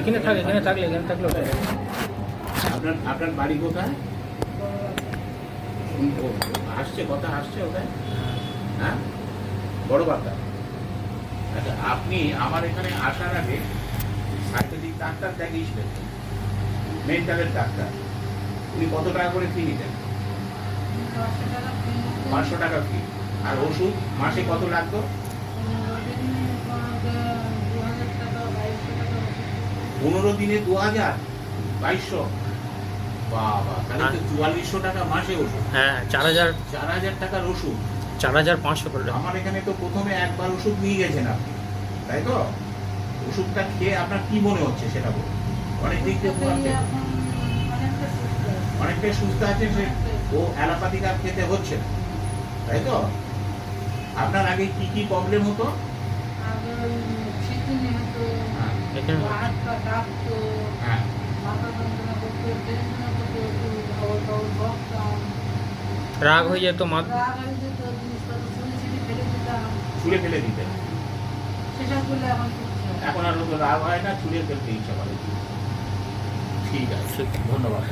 এখানে থাক এখানে থাকলে এখানে থাকলে আপনার আপনার বাড়ি কোথায়? আসছে কথা আসছে ওটায় হ্যাঁ? বড় বার্তা আচ্ছা আপনি আমার এখানে আসার আগে সাইকেলিক ডাক্তার দেখিয়েছিলেন। মেন্টালের ডাক্তার। উনি কত টাকা করে ফি নিতেন? পাঁচশো টাকা ফি আর ওষুধ মাসে কত লাগতো? পনেরো দিনে দু হাজার বাইশশো। বাবা তাহলে তো চুয়াল্লিশশো টাকা মাসে ওষুধ। হ্যাঁ চার হাজার চার হাজার টাকার ওষুধ। চার হাজার পাঁচশো করে আমার এখানে তো প্রথমে একবার ওষুধ নিয়ে গেছেন আপনি। তাই তো? ওষুধটা খেয়ে আপনার কি মনে হচ্ছে সেটা বলুন। অনেক দিক দিয়ে অনেকটাই সুস্থ আছে। সে ও অ্যালোপ্যাথিক আর খেতে হচ্ছে তাই তো? আপনার আগে কি কি প্রবলেম হতো? হ্যাঁ, হ্যাঁ রাগ হয়ে যেত মা ছুঁড়ে ফেলে দিতে। এখন আর রাগ হয় না, ছুঁড়ে ফেলতে ইচ্ছা করে। ঠিক আছে, ধন্যবাদ।